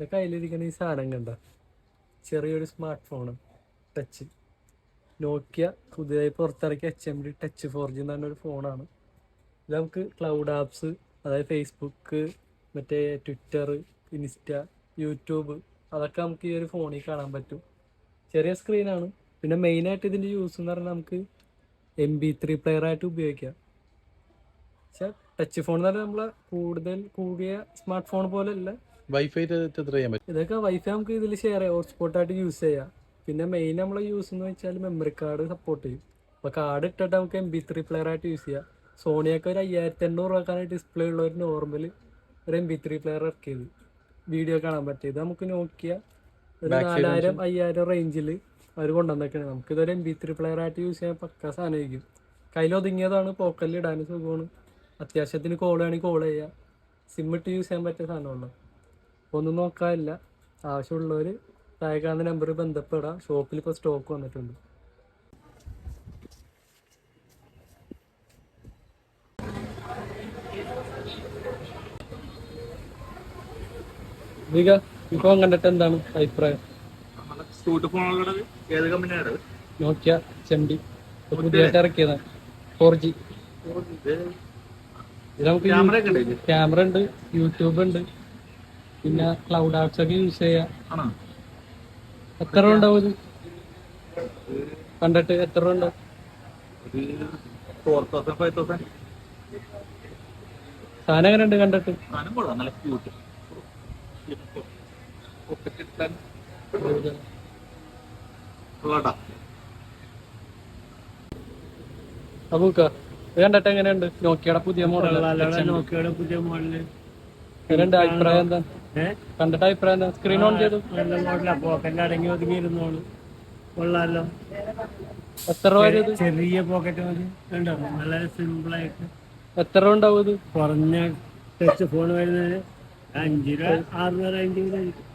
ഇത് കയ്യിലിരിക്കുന്ന ഈ സാധനം കണ്ട? ചെറിയൊരു സ്മാർട്ട് ഫോണ് ടച്ച് നോക്കിയ പുതിയതായി പുറത്തിറക്കിയ H M D touch four G എന്ന് പറഞ്ഞൊരു ഫോണാണ് ഇത് നമുക്ക് ക്ലൗഡ് ആപ്സ് അതായത് ഫേസ്ബുക്ക് മറ്റേ ട്വിറ്റർ ഇൻസ്റ്റ യൂട്യൂബ് അതൊക്കെ നമുക്ക് ഈ ഒരു ഫോണിൽ കാണാൻ പറ്റും. ചെറിയ സ്ക്രീനാണ് പിന്നെ മെയിനായിട്ട് ഇതിന്റെ യൂസ് എന്ന് പറഞ്ഞാൽ നമുക്ക് എം ബി ത്രീ പ്ലെയർ ആയിട്ട് ഉപയോഗിക്കാം. പക്ഷേ ടച്ച് ഫോൺ എന്ന് പറഞ്ഞാൽ നമ്മളെ കൂടുതൽ കൂടിയ സ്മാർട്ട് ഫോൺ പോലെ അല്ല വൈഫൈ എത്ര ചെയ്യാൻ പറ്റും? ഇതൊക്കെ വൈഫൈ നമുക്ക് ഇതിൽ ഷെയർ ചെയ്യാം. ഹോട്ട്സ്പോട്ട് ആയിട്ട് യൂസ് ചെയ്യാം. പിന്നെ മെയിൻ നമ്മൾ യൂസ് എന്ന് വെച്ചാൽ മെമ്മറി കാർഡ് സപ്പോർട്ട് ചെയ്യും. അപ്പോൾ കാർഡ് ഇട്ടിട്ട് നമുക്ക് എം ബി ത്രീ പ്ലെയർ ആയിട്ട് യൂസ് ചെയ്യാം. സോണിയൊക്കെ ഒരു അയ്യായിരത്തി എണ്ണൂറ് രൂപക്കാണ് ഡിസ്പ്ലേ ഉള്ള ഒരു നോർമൽ ഒരു എം ബി ത്രീ പ്ലെയർ ഇറക്കിയത് വീഡിയോ കാണാൻ പറ്റിയത്. നമുക്ക് നോക്കിയ ഒരു നാലായിരം അയ്യായിരം റേഞ്ചിൽ അവർ കൊണ്ടുവന്നേക്കണേ. നമുക്ക് ഇതൊരു എം ബി ത്രീ പ്ലെയർ ആയിട്ട് യൂസ് ചെയ്യാൻ പക്ക സാധനമായിരിക്കും. കയ്യിൽ ഒതുങ്ങിയതാണ് പോക്കലിൽ ഇടാനും സുഖമാണ്. അത്യാവശ്യത്തിന് കോൾ വേണമെങ്കിൽ കോൾ ചെയ്യാം. സിം ഇട്ട് യൂസ് ചെയ്യാൻ പറ്റിയ സാധനമുള്ളൂ ഒന്നും നോക്കാനില്ല. ആവശ്യമുള്ളവർ താഴെ കാണുന്ന നമ്പറിൽ ബന്ധപ്പെടാം. ഷോപ്പിൽ ഇപ്പോൾ സ്റ്റോക്ക് വന്നിട്ടുണ്ട്. ദിക ഇപ്പൊ കണ്ടിട്ട് എന്താണ് അഭിപ്രായം? ഏത് കമ്പനിയാണ് നോക്കിയ ചെമ്പി. പുതിയതായിട്ട് ഇറക്കിയതാണ് ഫോർ ജി നമുക്ക് ക്യാമറ ഉണ്ട് യൂട്യൂബ് ഉണ്ട്. പിന്നെ ക്ലൗഡ് ആപ്സ് ഒക്കെ യൂസ് ചെയ്യാം. ആണോ? എത്ര ഉണ്ടാവും ഇത്? കണ്ടിട്ട് എത്ര ഉണ്ടാവും? സാധനം എങ്ങനെ ഉണ്ട് കണ്ടിട്ട് അബൂക്ക ഇത് കണ്ടിട്ട് എങ്ങനെയുണ്ട്? നോക്കിയുടെ പുതിയ മോഡൽ നോക്കിയുടെ പുതിയ മോഡൽ എങ്ങനെയുണ്ട് അഭിപ്രായം എന്താ? കണ്ടിട്ട് അഭിപ്രായം സ്ക്രീൻ ഓൺ ചെയ്തു. നല്ല മോഡലാ. പോക്കറ്റ് അടങ്ങി ഒതുങ്ങിയിരുന്നോളൂ. കൊള്ളാലോ. എത്ര രൂപ ചെറിയ പോക്കറ്റ് മതി കണ്ടോ വളരെ സിമ്പിൾ ആയിട്ട്. എത്ര രൂപ ഉണ്ടാവും ഇത്? കുറഞ്ഞ ടച്ച് ഫോൺ വരുന്നത് അഞ്ച് രൂപ ആറ് രൂപ റേഞ്ച് ആയിരിക്കും.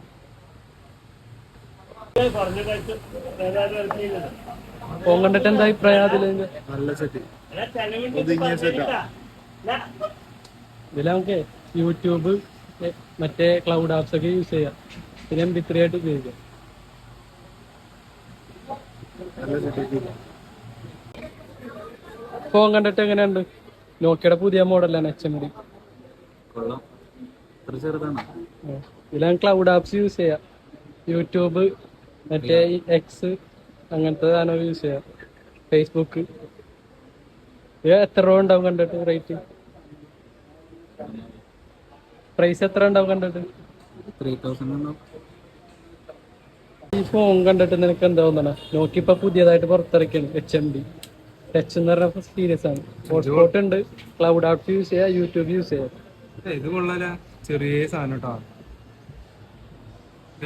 കുറഞ്ഞ ടച്ച് ഫോൺ കണ്ടിട്ട് എന്താ അഭിപ്രായം നല്ല സെറ്റ് ഒതുങ്ങിയ സെറ്റാ ഇതിൽ നമുക്ക് യൂട്യൂബ് മറ്റേ ക്ലൗഡ് ആപ്സ് ഒക്കെ യൂസ് ചെയ്യാം. പിന്നെ എം ബി ത്രീ ആയിട്ട് ഉപയോഗിക്കാം. ഫോൺ കണ്ടിട്ട് എങ്ങനെയുണ്ട്? നോക്കിയുടെ പുതിയ മോഡലാണ് എച്ച് എം ഡി ഇതിലാണ് ക്ലൗഡ് ആപ്സ് യൂസ് ചെയ്യാം. യൂട്യൂബ് മറ്റേ എക്സ് അങ്ങനത്തെ സാധനം യൂസ് ചെയ്യാം. ഫേസ്ബുക്ക് എത്ര രൂപ ഉണ്ടാവും കണ്ടിട്ട് റേറ്റ് പ്രൈസ് എത്ര ഉണ്ടാവും കണ്ടിട്ട്? ത്രീ തൗസൻഡ് ഉണ്ടാവും ഈ ഫോൺ കണ്ടിട്ട് നിനക്ക് എന്താ തോന്നണ? നോക്കി ഇപ്പൊ പുതിയതായിട്ട് പുറത്തിറക്കിയാണ് എച്ച് എം ഡി ടച്ച് എന്ന് പറഞ്ഞ സീരിയസ് ആണ്. ഹോട്ട്സ്പോട്ട് ഉണ്ട്. ക്ലൗഡ് ആപ്പ് യൂസ് ചെയ്യാം യൂട്യൂബ് യൂസ് ചെയ്യാം. ഇത് കൊള്ളാല. ചെറിയ സാധനം കേട്ടോ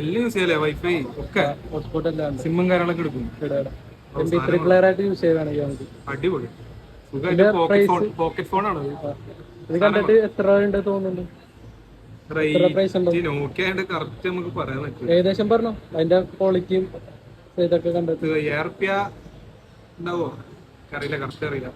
എല്ലാം യൂസ് ചെയ്യലേ വൈഫൈ ഒക്കെ. ഹോട്ട്സ്പോട്ട് എല്ലാം സിമ്മും കാര്യങ്ങളൊക്കെ എടുക്കും. എം ബി ത്രീ പ്ലെയർ ആയിട്ട് യൂസ് ചെയ്യുകയാണെങ്കിൽ നമുക്ക്. അടിപൊളി. പോക്കറ്റ് ഫോൺ ആണോ പോക്കറ്റ് ഫോണാണ് ഇത് കണ്ടിട്ട് എത്ര ഉണ്ട് തോന്നുന്നുണ്ട്? ഏകദേശം പറഞ്ഞോ? അതിന്റെ ക്വാളിറ്റിയും ഇതൊക്കെ ഉണ്ടാവോ? അറിയില്ല കറക്റ്റ് അറിയില്ല